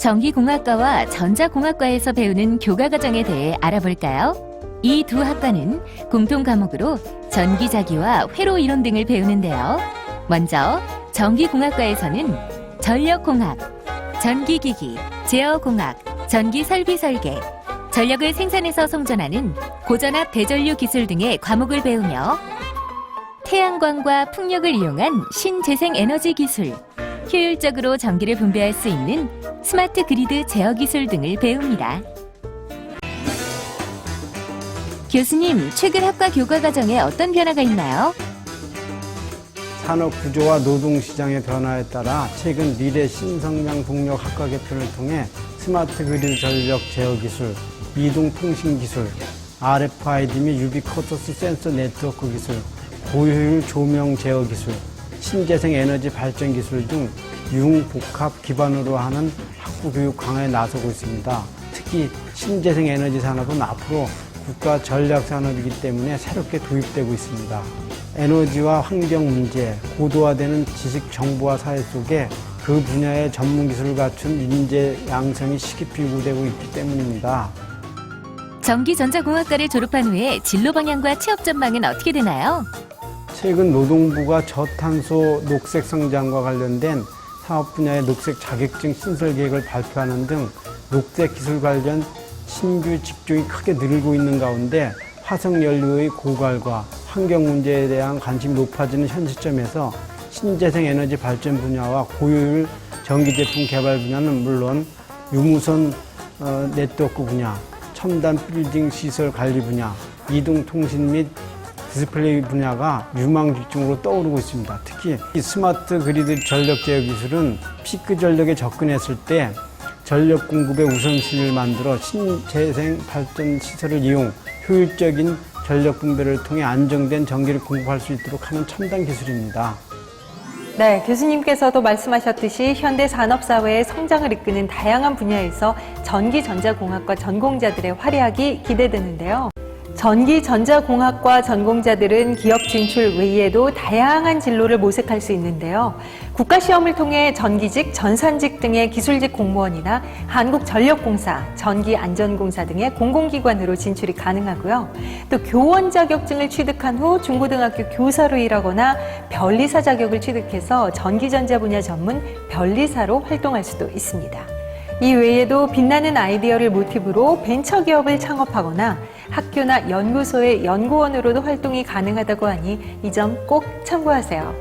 전기공학과와 전자공학과에서 배우는 교과 과정에 대해 알아볼까요? 이 두 학과는 공통 과목으로 전기자기와 회로 이론 등을 배우는데요. 먼저 전기공학과에서는 전력공학, 전기기기, 제어공학, 전기설비 설계, 전력을 생산해서 송전하는 고전압 대전류 기술 등의 과목을 배우며 태양광과 풍력을 이용한 신재생 에너지 기술, 효율적으로 전기를 분배할 수 있는 스마트 그리드 제어 기술 등을 배웁니다. 교수님, 최근 학과 교과 과정에 어떤 변화가 있나요? 산업 구조와 노동 시장의 변화에 따라 최근 미래 신성장 동력 학과 개편을 통해 스마트 그리드 전력 제어 기술, 이동 통신 기술, RFID 및 유비쿼터스 센서 네트워크 기술, 고효율 조명 제어 기술, 신재생 에너지 발전 기술 등 융복합 기반으로 하는 학부 교육 강화에 나서고 있습니다. 특히 신재생 에너지 산업은 앞으로 국가 전략 산업이기 때문에 새롭게 도입되고 있습니다. 에너지와 환경 문제, 고도화되는 지식 정보화 사회 속에 그 분야의 전문 기술을 갖춘 인재 양성이 시급히 요구되고 있기 때문입니다. 전기전자공학과를 졸업한 후에 진로 방향과 취업 전망은 어떻게 되나요? 최근 노동부가 저탄소 녹색 성장과 관련된 사업 분야의 녹색 자격증 신설 계획을 발표하는 등 녹색 기술 관련 신규 직종이 크게 늘고 있는 가운데 화석 연료의 고갈과 환경 문제에 대한 관심이 높아지는 현 시점에서 신재생 에너지 발전 분야와 고효율 전기 제품 개발 분야는 물론 유무선 어, 네트워크 분야, 첨단 빌딩 시설 관리 분야, 이동 통신 및 디스플레이 분야가 유망 직종으로 떠오르고 있습니다. 특히 이 스마트 그리드 전력 제어 기술은 피크 전력에 접근했을 때 전력 공급의 우선순위를 만들어 신재생 발전 시설을 이용 효율적인 전력 분배를 통해 안정된 전기를 공급할 수 있도록 하는 첨단 기술입니다. 네, 교수님께서도 말씀하셨듯이 현대 산업사회의 성장을 이끄는 다양한 분야에서 전기전자공학과 전공자들의 활약이 기대되는데요. 전기 전자공학과 전공자들은 기업 진출 외에도 다양한 진로를 모색할 수 있는데요. 국가시험을 통해 전기직, 전산직 등의 기술직 공무원이나 한국전력공사, 전기안전공사 등의 공공기관으로 진출이 가능하고요. 또 교원 자격증을 취득한 후 중고등학교 교사로 일하거나 변리사 자격을 취득해서 전기전자 분야 전문 변리사로 활동할 수도 있습니다. 이 외에도 빛나는 아이디어를 모티브로 벤처기업을 창업하거나 학교나 연구소의 연구원으로도 활동이 가능하다고 하니 이 점 꼭 참고하세요.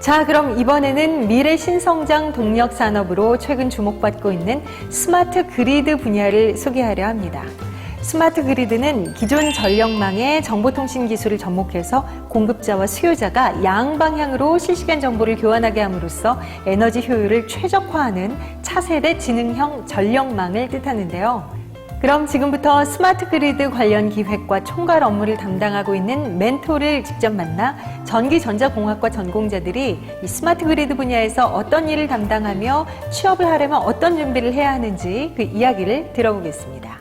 자, 그럼 이번에는 미래 신성장 동력 산업으로 최근 주목받고 있는 스마트 그리드 분야를 소개하려 합니다. 스마트 그리드는 기존 전력망의 정보통신 기술을 접목해서 공급자와 수요자가 양방향으로 실시간 정보를 교환하게 함으로써 에너지 효율을 최적화하는 차세대 지능형 전력망을 뜻하는데요. 그럼 지금부터 스마트 그리드 관련 기획과 총괄 업무를 담당하고 있는 멘토를 직접 만나 전기전자공학과 전공자들이 이 스마트 그리드 분야에서 어떤 일을 담당하며 취업을 하려면 어떤 준비를 해야 하는지 그 이야기를 들어보겠습니다.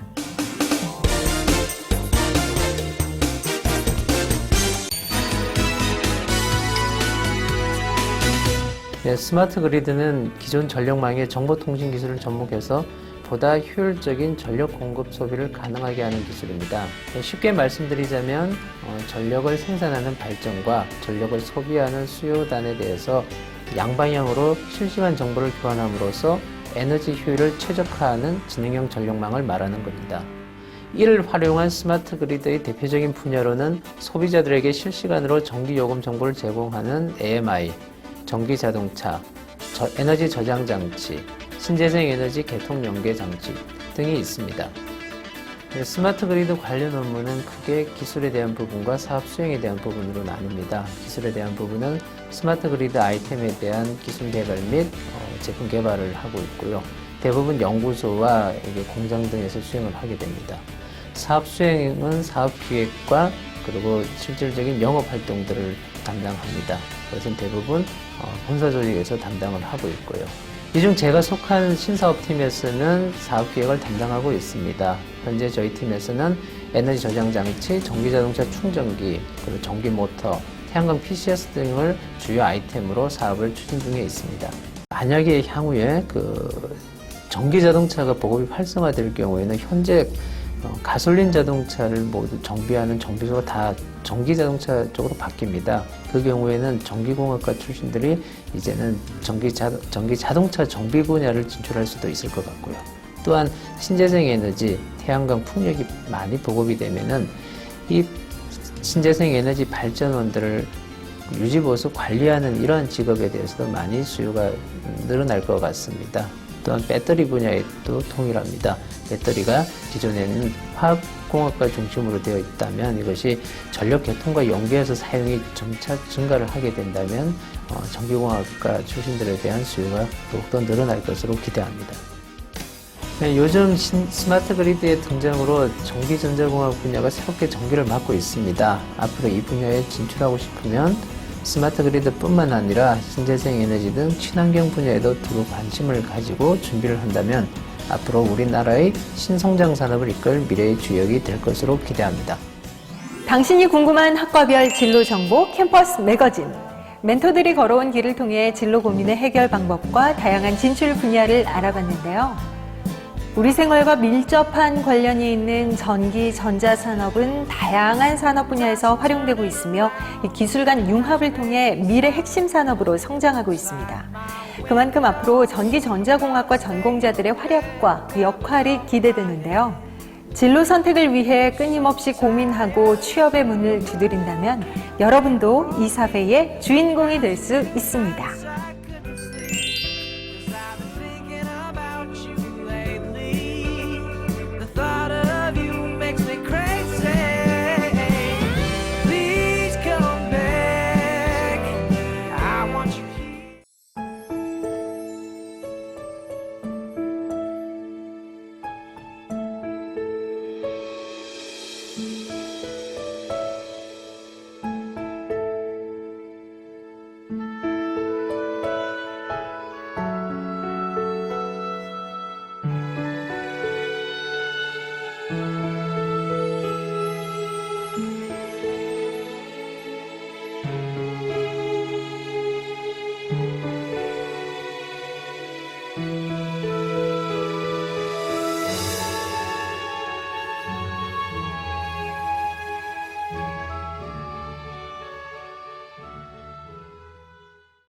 네, 스마트 그리드는 기존 전력망의 정보통신 기술을 접목해서 보다 효율적인 전력 공급 소비를 가능하게 하는 기술입니다. 네, 쉽게 말씀드리자면 어, 전력을 생산하는 발전과 전력을 소비하는 수요단에 대해서 양방향으로 실시간 정보를 교환함으로써 에너지 효율을 최적화하는 지능형 전력망을 말하는 겁니다. 이를 활용한 스마트 그리드의 대표적인 분야로는 소비자들에게 실시간으로 전기 요금 정보를 제공하는 AMI, 전기 자동차, 저- 에너지 저장 장치, 신재생 에너지 개통 연계 장치 등이 있습니다. 네, 스마트 그리드 관련 업무는 크게 기술에 대한 부분과 사업 수행에 대한 부분으로 나뉩니다. 기술에 대한 부분은 스마트 그리드 아이템에 대한 기술 개발 및 어, 제품 개발을 하고 있고요. 대부분 연구소와 공장 등에서 수행을 하게 됩니다. 사업 수행은 사업 기획과 그리고 실질적인 영업 활동들을 담당합니다. 그것은 대부분 어, 본사 조직에서 담당을 하고 있고요. 이 중 제가 속한 신사업팀에서는 사업 기획을 담당하고 있습니다. 현재 저희 팀에서는 에너지 저장 장치, 전기 자동차 충전기, 그리고 전기 모터, 태양광 PCS 등을 주요 아이템으로 사업을 추진 중에 있습니다. 만약에 향후에 그 전기 자동차가 보급이 활성화될 경우에는 현재 어, 가솔린 자동차를 모두 정비하는 정비소가 다 전기 자동차 쪽으로 바뀝니다. 그 경우에는 전기공학과 출신들이 이제는 전기, 자, 전기 자동차 정비 분야를 진출할 수도 있을 것 같고요. 또한 신재생 에너지, 태양광 풍력이 많이 보급이 되면은 이 신재생 에너지 발전원들을 유지 보수 관리하는 이러한 직업에 대해서도 많이 수요가 늘어날 것 같습니다. 또한 배터리 분야에도 동일합니다. 배터리가 기존에는 화학공학과 중심으로 되어 있다면 이것이 전력 개통과 연계해서 사용이 점차 증가를 하게 된다면 어, 전기공학과 출신들에 대한 수요가 더욱더 늘어날 것으로 기대합니다. 네, 요즘 신- 스마트 그리드의 등장으로 전기 전자공학 분야가 새롭게 전기를 맞고 있습니다. 앞으로 이 분야에 진출하고 싶으면 스마트 그리드뿐만 아니라 신재생 에너지 등 친환경 분야에도 두루 관심을 가지고 준비를 한다면 앞으로 우리나라의 신성장 산업을 이끌 미래의 주역이 될 것으로 기대합니다. 당신이 궁금한 학과별 진로 정보 캠퍼스 매거진. 멘토들이 걸어온 길을 통해 진로 고민의 해결 방법과 다양한 진출 분야를 알아봤는데요. 우리 생활과 밀접한 관련이 있는 전기, 전자 산업은 다양한 산업 분야에서 활용되고 있으며 이 기술 간 융합을 통해 미래 핵심 산업으로 성장하고 있습니다. 그만큼 앞으로 전기 전자공학과 전공자들의 활약과 그 역할이 기대되는데요. 진로 선택을 위해 끊임없이 고민하고 취업의 문을 두드린다면 여러분도 이 사회의 주인공이 될 수 있습니다. Música